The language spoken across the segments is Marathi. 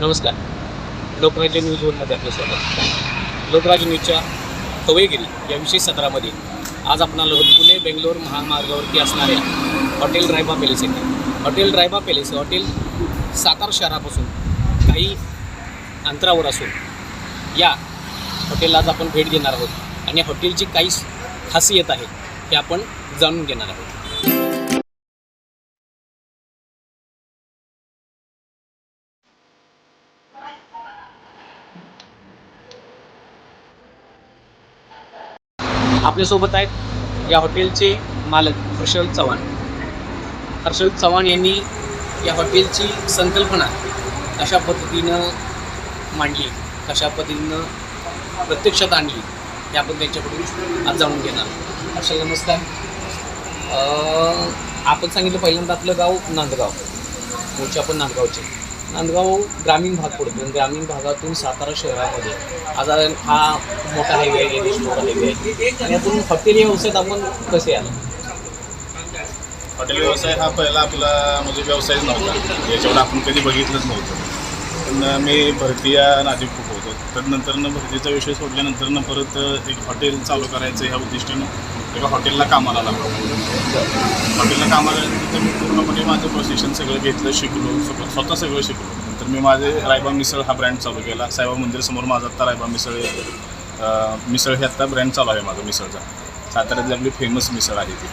नमस्कार. लोकराज्य न्यूजवरमध्ये आपलं स्वागत. लोकराज्य न्यूजच्या कवयगिरी या विशेष सत्रामध्ये आज आपण पुणे बेंगलोर महामार्गावरती असणाऱ्या हॉटेल रायबा पॅलेस येथे. Hotel Raiba palace hotel Satara शहरापासून काही अंतरावर असून या हॉटेलला आज आपण भेट देणार आहोत. आणि हॉटेलची काही खासियत आहे हे आपण जाणून घेणार आहोत. आपल्यासोबत आहेत या हॉटेलचे मालक हर्षल चव्हाण. हर्षल चव्हाण यांनी या हॉटेलची संकल्पना कशा पद्धतीनं मांडली कशा पद्धतीनं प्रत्यक्षात आणली हे आपण त्यांच्याकडून आज जाणून घेणार हर्षल नमस्कार. आपण सांगितलं पहिल्यांदा आपलं गाव नांदगाव मूळचे आपण नांदगावचे. नांदगाव ग्रामीण भाग पडतो आणि ग्रामीण भागातून सातारा शहरामध्ये आज हा मोठा हायवे आहे एन मोठा हायवे आहे. आणि यातून हॉटेल व्यवसायात आपण कसे आलो? हॉटेल व्यवसाय हा पहिला आपला म्हणजे व्यवसायच नव्हता. याच्यावर आपण कधी बघितलंच नव्हतं. पण मी भरतीया नाजिक तर नंतरनं भरतीचा विषय सोडल्यानंतरनं परत एक हॉटेल चालू करायचं ह्या उद्दिष्टानं. एका हॉटेलला कामाला लागलो. हॉटेलला कामाला तिथं मी पूर्णपणे माझं प्रशिक्षण सगळं घेतलं शिकलो सगळं स्वतः सगळं शिकलो. नंतर मी माझे रायबा मिसळ हा ब्रँड चालू केला. साईबा मंदिरासमोर माझा आत्ता रायबा मिसळ मिसळ हे आत्ता ब्रँड चालू आहे माझा मिसळचा. साताऱ्यातली आपली फेमस मिसळ आहे ती.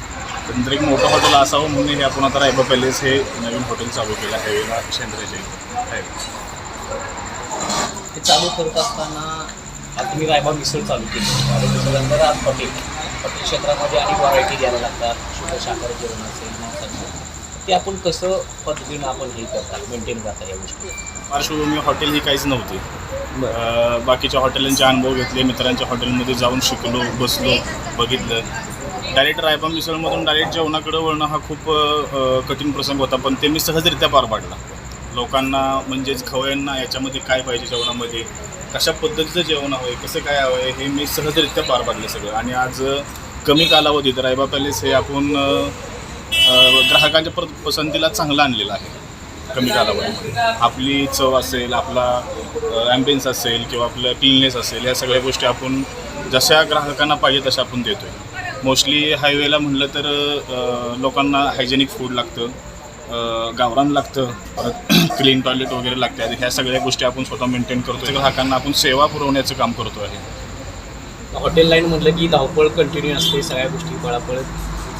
नंतर एक मोठं हॉटेल असावं म्हणून हे आपण आता रायबा पॅलेस हे नवीन हॉटेल चालू केलं हायवेला शेंद्राच्या हायवे चालू करत असताना आज तुम्ही रायबा मिसळ चालू केली. आणि त्याच्यानंतर आज हॉटेल हॉटेल क्षेत्रामध्ये अनेक व्हरायटी द्यायला लागतात. शुद्ध शाकाहारी जेवण असेल मांसाचं ते आपण कसं पद्धतीनं आपण हे करता मेंटेन करता या गोष्टी? पार्श्वभूमी हॉटेल ही काहीच नव्हती. बाकीच्या हॉटेलांचे अनुभव घेतले मित्रांच्या हॉटेलमध्ये जाऊन शिकलो बसलो बघितलं. डायरेक्ट रायबा मिसळमधून डायरेक्ट जेवणाकडे वळणं हा खूप कठीण प्रसंग होता पण ते मी सहजरित्या पार पाडला. लोकांना म्हणजेच खवयांना याच्यामध्ये काय पाहिजे जेवणामध्ये? कशा पद्धतीचं जेवण हवं आहे कसं काय हवं आहे हे मी सहजरित्या पार पाडलं सगळं. आणि आज कमी कालावधीत रायबा पॅलेस हे आपण ग्राहकांच्या परत पसंतीला चांगलं आणलेलं आहे. कमी कालावधीमध्ये आपली चव असेल आपला ॲम्बियन्स असेल किंवा आपलं क्लिननेस असेल या सगळ्या गोष्टी आपण जशा ग्राहकांना पाहिजे तशा आपण देतो आहे मोस्टली हायवेला म्हटलं तर लोकांना हायजेनिक फूड लागतं. गावरान लागतं परत क्लीन टॉयलेट वगैरे लागतात ह्या सगळ्या गोष्टी आपण स्वतः मेंटेन करतो ग्राहकांना आपण सेवा पुरवण्याचं काम करतो आहे. हॉटेल लाईन म्हटलं की धावपळ कंटिन्यू असते सगळ्या गोष्टी पळापळ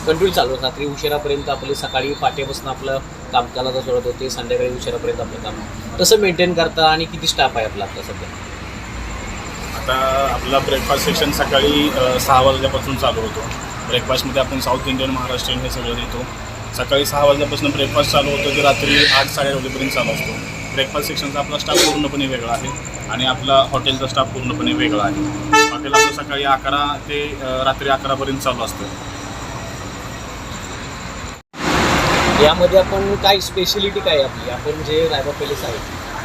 कंटिन्यू चालू असतात. रात्री उशिरापर्यंत आपले सकाळी पाट्यापासून आपलं काम कालाचा सोडत होते संध्याकाळी उशिरापर्यंत आपलं काम. कसं मेंटेन करता आणि किती स्टाफ आहे आपला आता सध्या? आता आपला ब्रेकफास्ट सेक्शन सकाळी सहा वाजल्यापासून चालू होतो. ब्रेकफास्टमध्ये आपण साऊथ इंडियन महाराष्ट्रीयन हे सगळं देतो. सकाळी सहा वाजल्यापासून ब्रेकफास्ट चालू होतो की रात्री आठ साडे वाजेपर्यंत चालू असतो. ब्रेकफास्ट सेक्शनचा आपला स्टाफ पूर्णपणे वेगळा आहे आणि आपला हॉटेलचा स्टाफ पूर्णपणे वेगळा आहे. हॉटेल आपलं सकाळी अकरा ते रात्री अकरापर्यंत चालू असतं. यामध्ये आपण काय स्पेशलिटी काय आपली? आपण जे रायबा पॅलेस आहे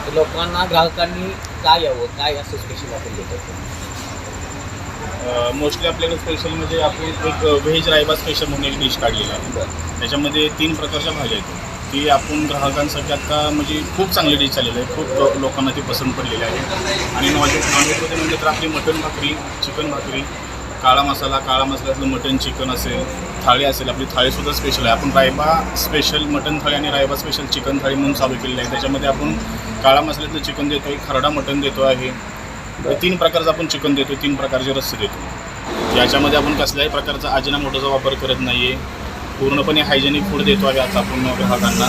ते लोकांना ग्राहकांनी काय यावं? काय असं स्पेशल आपण देतो? मोस्टली आपल्याकडे स्पेशल म्हणजे आपण एक व्हेज रायबा स्पेशल म्हणून एक डिश काढलेली आहे. त्याच्यामध्ये तीन प्रकारच्या भाज्या आहेत. ती आपण ग्राहकांसाठी आता म्हणजे खूप चांगली डिश चाललेली आहे. खूप लोकांना ती पसंत पडलेली आहे. आणि नॉनव्हेज नॉनव्हेजमध्ये म्हणजे तर आपली मटण भाकरी चिकन भाकरी काळा मसाला काळा मसाल्यातलं मटण चिकन असेल थाळी असेल आपली थाळीसुद्धा स्पेशल आहे. आपण रायबा स्पेशल मटण थाळी आणि रायबा स्पेशल चिकन थाळी म्हणून चालू केलेली आहे. त्याच्यामध्ये आपण काळा मसाल्यातलं चिकन देतो आहे खरडा मटण देतो आहे. तीन प्रकारचं आपण चिकन देतो तीन प्रकारचे रस्से देतो याच्यामध्ये आपण कसल्याही प्रकारचा अजिनामोटोचा वापर करत नाही आहे पूर्णपणे हायजेनिक फूड देतो आहे आता आपण ग्राहकांना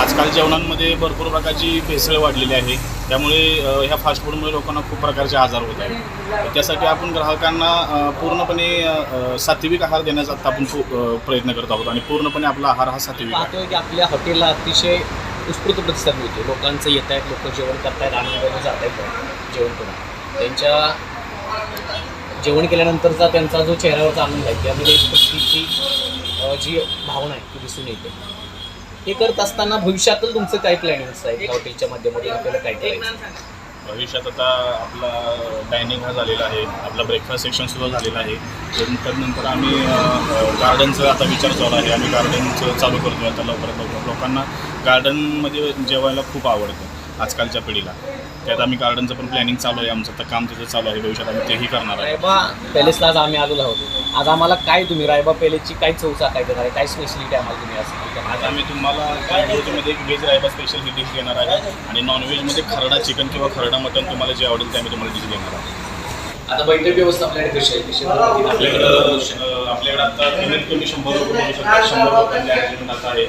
आजकाल जेवणांमध्ये भरपूर प्रकारची भेसळ वाढलेली आहे. त्यामुळे ह्या फास्ट फूडमुळे लोकांना खूप प्रकारचे आजार होत आहेत. त्यासाठी आपण ग्राहकांना पूर्णपणे सात्विक आहार देण्याचा आता आपण प्रयत्न करत आहोत. आणि पूर्णपणे आपला आहार हा सात्विक की आपल्या हॉटेलला अतिशय उत्स्फूर्त प्रतिसाद मिळतो लोकांचं येत आहेत लोक जेवण करतायत आनंदाने जात आहेत जेवण करून त्यांच्या जेवण केल्यानंतरचा त्यांचा जो चेहऱ्यावरचा आनंद आहे त्यामध्ये एक गोष्टीची जी भावना आहे ती दिसून येते. हे करत असताना भविष्यातलं तुमचं काय प्लॅनिंग्स आहे? हॉटेलच्या माध्यमातून आपल्याला काय करायचं भविष्यात आता आपला डायनिंग हा झालेला आहे आपला ब्रेकफास्ट सेक्शनसुद्धा झालेला आहे. नंतर नंतर आम्ही गार्डनचं आता विचार चालू आहे. आम्ही गार्डनचं चालू करतो आता लवकरात लवकर. लोकांना गार्डनमध्ये जेवायला खूप आवडतं आजकालच्या पिढीला. त्यात आम्ही गार्डनचं पण प्लॅनिंग चालू आहे. आमचं तर काम तिथं चालू आहे. भविष्यात आम्ही तेही करणार आहे. रायबा पॅलेसला आज आम्ही आलेलो आहोत. आज आम्हाला काय तुम्ही रायबा पॅलेसची काय चौचा काय देणार आहे? काय स्पेशलिटी आम्हाला तुम्ही असं? आज आम्ही तुम्हाला व्हेजमध्ये एक व्हेज रायबा स्पेशल ही डिश देणार आहे. आणि नॉनव्हेजमध्ये खरडा चिकन किंवा खरडा मटन तुम्हाला जे आवडेल ते आम्ही तुम्हाला डिश देणार आहे आता बैठक व्यवस्था आपल्याकडे कशी आहे? आपल्याकडं आपल्याकडे आता कमीत कमी शंभर शकता. शंभर रुपयांचे अरेंजमेंट आता आहे.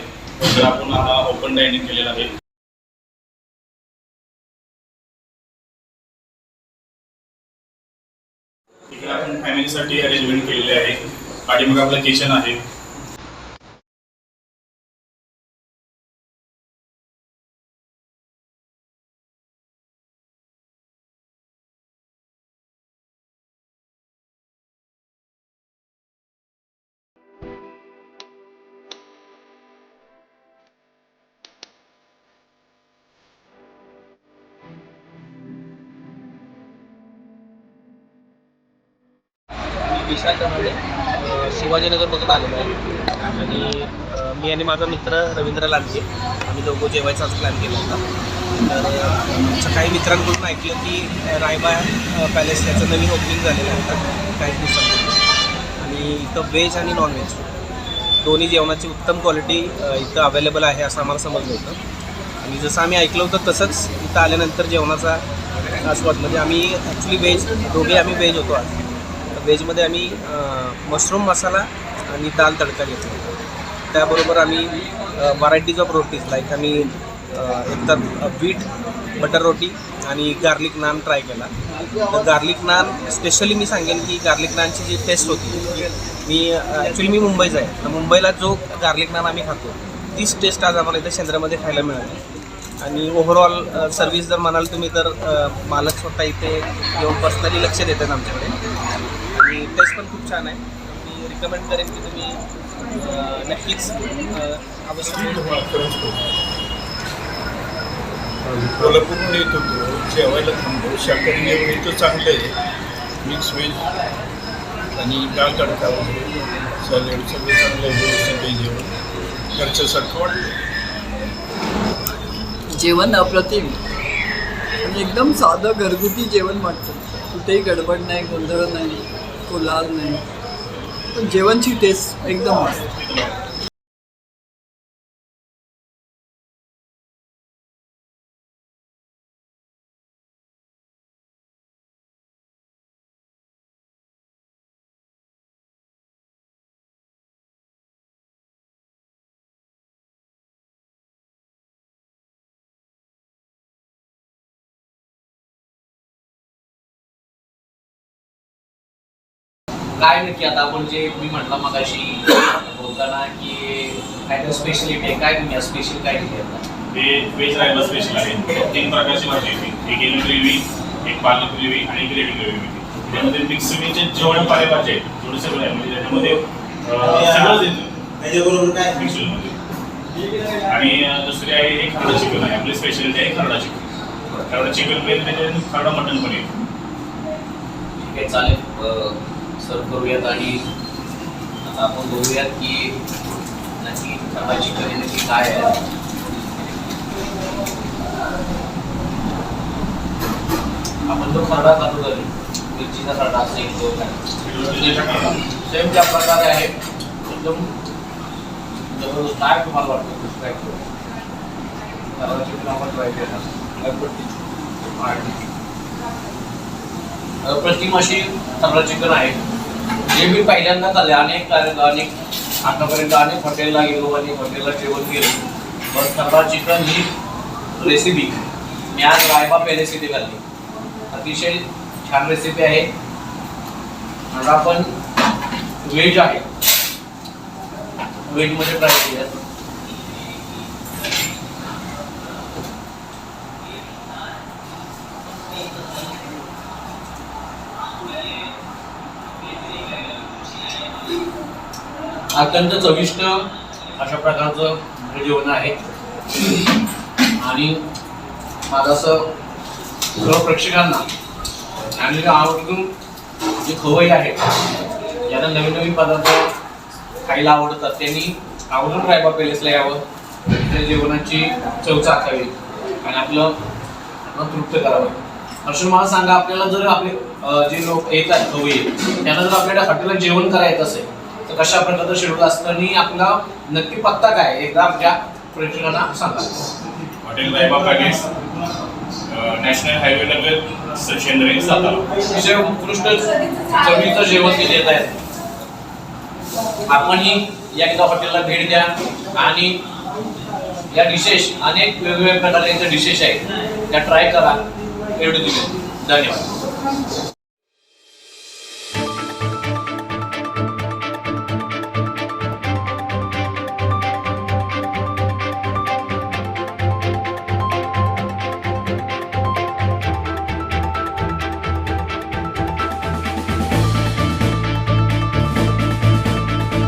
तर आपण आता ओपन डायनिंग केलेलं आहे आपण अरेंजमेंट केलेले आहे. पाठीमागे आपलं किचन आहे. विशाखामध्ये शिवाजीनगर बघत आलेलो आहे. आणि मी आणि माझा मित्र रवींद्र लांडगे आम्ही दोघं जेवायचाच प्लॅन केला होता. तर अ, सकाळी मित्रांकडून ऐकलं की रायबा पॅलेस याचं नवीन ओपनिंग झालेलं आहे. आता काही दिवसांपूर्वी. आणि इथं व्हेज आणि नॉनव्हेज दोन्ही जेवणाची उत्तम क्वालिटी इथं अवेलेबल आहे असं आम्हाला समजलं होतं. आणि जसं आम्ही ऐकलं होतं तसंच इथं आल्यानंतर जेवणाचा आस्वाद. म्हणजे आम्ही ॲक्च्युली व्हेज दोघे आम्ही व्हेज होतो आज. व्हेजमध्ये आम्ही मशरूम मसाला आणि दाल तडका घेतला त्याबरोबर आम्ही व्हरायटीज ऑफ रोटीज लाईक आम्ही एकतर बीट बटर रोटी आणि गार्लिक नान ट्राय केला. तर गार्लिक नान स्पेशली मी सांगेन की गार्लिक नानची जी टेस्ट होती मी ॲक्च्युली मी मुंबईचा आहे. तर मुंबईला जो गार्लिक नान आम्ही खातो तीच टेस्ट आज आम्हाला इथे शेंद्रामध्ये खायला मिळाली. आणि ओव्हरऑल सर्व्हिस जर म्हणाल तुम्ही तर मालक स्वतः इथे येऊन पर्सनली लक्ष देतात आमच्याकडे. आणि टेस्ट पण खूप छान आहे. मी रिकमेंड करेन की तुम्ही नक्कीच अवश्य कोल्हापूरहून येत होतो जेवायला थांबलो शाकाहारी जेवण इथं चांगलं आहे. मिक्स व्हेज आणि डाळ तडका वगैरे. सॅलेड सगळं चांगलं आहे व्यवस्थित आहे जेवण. घरच्यासारखं वाटतं जेवण अप्रतिम. आणि एकदम साधं घरगुती जेवण वाटतं. कुठेही गडबड नाही गोंधळ नाही. तो लाल नाही। पण जेवणची टेस्ट एकदम मस्त। काय नक्की आता आपण जे मी म्हटलं मगाशी बोलताना की काय स्पेशलिटी आहे. काय तुम्ही स्पेशल काय दिली आता? हे व्हेज रायबा स्पेशल आहे. तीन प्रकारची भाजी येते एक एल ग्रेव्ही एक पालक ग्रेव्ही आणि एक रेडी ग्रेव्ही येते त्यामध्ये मिक्स व्हेजचे जेवढे पालेभाजी आहेत जेवढे सगळे आहे. म्हणजे त्याच्यामध्ये अं, सगळंच येतं त्याच्याबरोबर काय? मिक्समध्ये आणि अं, दुसरी आहे हे खरडा चिकन आहे. आपली स्पेशलिटी आहे खरडा चिकन खरडा चिकन पण त्याच्यात खरडा मटन पण येतं ठीक आहे चालेल. सर्व करूयात आणि आता आपण बघूयात की नक्की खरडाची करी नक्की काय आहे. आपण जो खरडा चालू झाली. मिरचीचा खरडा असेल तो सेम त्या प्रकारे आहे. एकदम जबरदस्त काय तुम्हाला वाटतं? काय खरडाची पण आपण अप्रतिम अशी सगळं चिकन आहे. जे मी पहिल्यांदा झाले अनेक कार्य अनेक आतापर्यंत अनेक हॉटेलला गेलो आणि हॉटेलला जेवण गेलो पण सर्वात चिकन ही रेसिपी मी आज रायबा पॅलेस इथे खाल्ली. अतिशय छान रेसिपी आहे. आता आपण व्हेज आहे. व्हेजमध्ये ट्राय केली. अत्यंत चविष्ट अशा प्रकारचं हे जेवण आहे. आणि माझं असं सर्व प्रेक्षकांना आणि जे आवडून जे खवई आहे ज्यांना नवीन नवीन पदार्थ खायला आवडतात त्यांनी आवडून रायबा पॅलेसला यावं. त्या जेवणाची चव चाकावी आणि आपलं तृप्त करावं. हर्षल मला सांगा आपल्याला जर आपले जे लोक येतात खवय्ये त्यांना जर आपल्याला हॉटेलला जेवण करायचं असेल तर कशा प्रकारचं शेड्यूल असतं आणि आपला नक्की पत्ता काय? एकदा आपल्या प्रेक्षकांना सांगा. हॉटेल रायबा नॅशनल हायवे नगर सचेंद्र सातारा. अतिशय उत्कृष्ट चवीचं जेवण ते देत आहेत आपणही एकदा हॉटेलला भेट द्या आणि या डिशेस अनेक वेगवेगळ्या प्रकारचे डिशेस आहेत. त्या ट्राय करा. एवढे दिले. धन्यवाद.